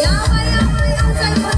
อย่าไปอย่าไปเอาใจ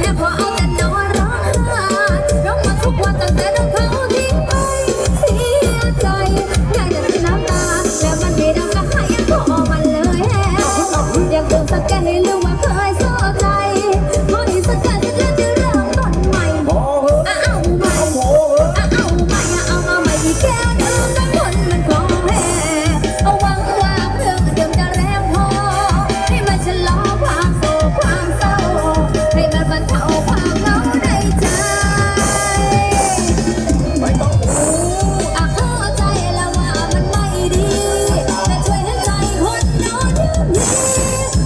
แต่พอเอาแต่นอนร้องไห้ร้องมาทุกวันตั้งแต่น้องเขาทิ้งไปเสียใจได้แต่น้ำตาแล้มันไม่ดังายก็ออกเลยยังเติมสักก้ว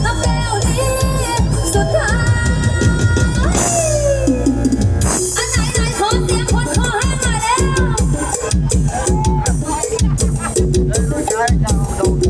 เอาแก้วนี้สุดท้ายอันไหนไหนขอเสียงขอให้มาแล้ว